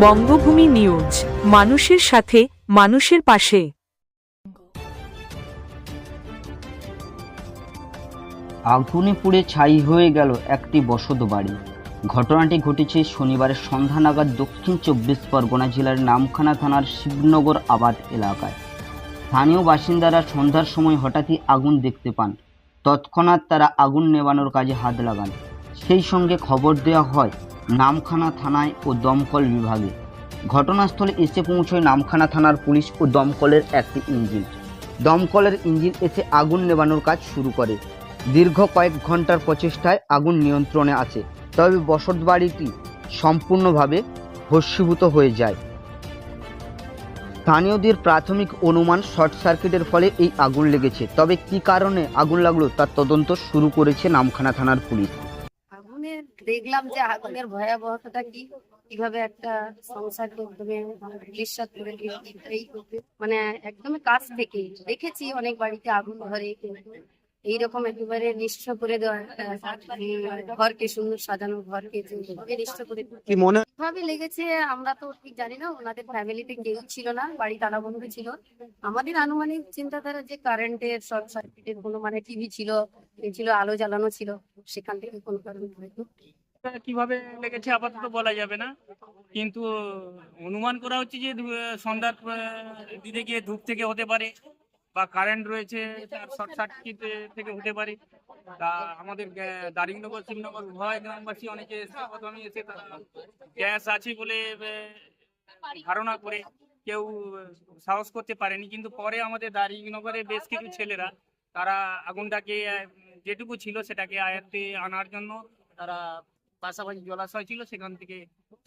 বঙ্গভূমি news মানুষের সাথে মানুষের পাশে। আগুনে পুড়ে ছাই হয়ে গেল একটি বসত বাড়ি। ঘটনাটি ঘটেছে শনিবারের সন্ধ্যা নাগাদ দক্ষিণ চব্বিশ পরগনা জেলার নামখানা থানার শিবনগর আবাদ এলাকায়। স্থানীয় বাসিন্দারা সন্ধ্যার সময় হঠাৎই আগুন দেখতে পান। তৎক্ষণাৎ তারা আগুন নেবানোর কাজে হাত লাগান। সেই সঙ্গে খবর দেওয়া হয়, নামখানা থানায় ও দমকল বিভাগে। ঘটনাস্থলে এসে পৌঁছয় নামখানা থানার পুলিশ ও দমকলের একটি ইঞ্জিন। দমকলের ইঞ্জিন এসে আগুন নেবানোর কাজ শুরু করে। দীর্ঘ কয়েক ঘণ্টার প্রচেষ্টায় আগুন নিয়ন্ত্রণে আছে। তবে বসতবাড়িটি সম্পূর্ণভাবে ভস্মীভূত হয়ে যায়। স্থানীয়দের প্রাথমিক অনুমান শর্ট সার্কিটের ফলে এই আগুন লেগেছে। তবে কি কারণে আগুন লাগল তার তদন্ত শুরু করেছে নামখানা থানার পুলিশ। দেখলাম যে আগুনের ভয়াবহতাটা কি, কীভাবে একটা সংসারকে একদমই নিঃস্বাদ করে মানে একদমই কাছ থেকে দেখেছি, অনেক বাড়িতে আগুন ধরে। এইরকম একেবারে নিঃস্ব করে দেওয়া ঘরকে সুন্দর সাজানো ঘরকে নিঃস্ব করে কি মনে কীভাবে লেগেছে আমরা তো ঠিক জানি না ওনাদের ফ্যামিলিতে কেউ ছিল না বাড়ি তালাবন্ধ ছিল। আমাদের আনুমানিক চিন্তাধারা যে কারেন্টের শর্ট সার্কিটের কোনো মানে টিভি ছিল ছিল আলো জ্বালানো ছিল সেখান থেকে কোনো কারণে হয়তো কীভাবে লেগেছে আপাতত বলা যাবে না। কিন্তু অনুমান করা হচ্ছে যে সন্ধ্যার দিকে গিয়ে ধূপ থেকে হতে পারে। বা কারেন্ট রয়েছে তার শর্ট সার্কিট থেকে হতে পারে। তা আমাদের দারিংনগর শিবনগর উভয় গ্রামবাসী অনেকে এসে প্রথমে এসে গ্যাস আছে বলে ধারণা করে কেউ সাহস করতে পারেনি। কিন্তু পরে আমাদের দারিংনগরে বেশ কিছু ছেলেরা তারা আগুনটাকে যেটুকু ছিল সেটাকে আয়ত্তে আনার জন্য তারা পাশাপাশি জলাশয় ছিল সেখান থেকে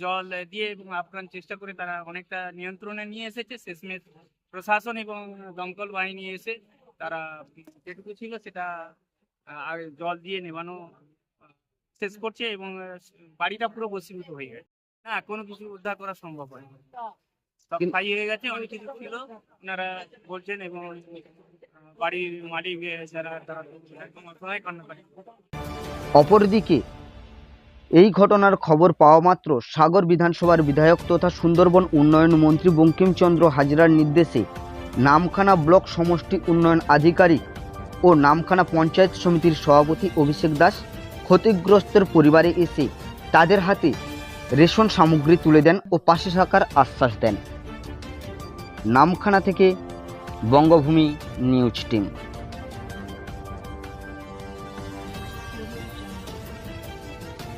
জল দিয়ে এবং আপ্রাণ চেষ্টা করে তারা অনেকটা নিয়ন্ত্রণে নিয়ে এসেছে। শেষমেশ প্রশাসন এবং দমকল বাহিনী এসে তারা যেটুকু ছিল সেটা আর জল দিয়ে নেবানো শেষ করছে এবং বাড়িটা পুরো বসীভূত হয়ে গেছে। না কোনো কিছু উদ্ধার করা সম্ভব হয় সব খাই হয়ে গেছে অনেক কিছু ছিল। ওনারা বলছেন এবং বাড়ির মালিক যারা তারা অপরদিকে এই ঘটনার খবর পাওয়া মাত্র সাগর বিধানসভার বিধায়ক তথা সুন্দরবন উন্নয়ন মন্ত্রী বঙ্কিমচন্দ্র হাজরার নির্দেশে নামখানা ব্লক সমষ্টি উন্নয়ন আধিকারিক ও নামখানা পঞ্চায়েত সমিতির সভাপতি অভিষেক দাস ক্ষতিগ্রস্তের পরিবারে এসে তাদের হাতে রেশন সামগ্রী তুলে দেন ও পাশে থাকার আশ্বাস দেন। নামখানা থেকে বঙ্গভূমি নিউজ টিম।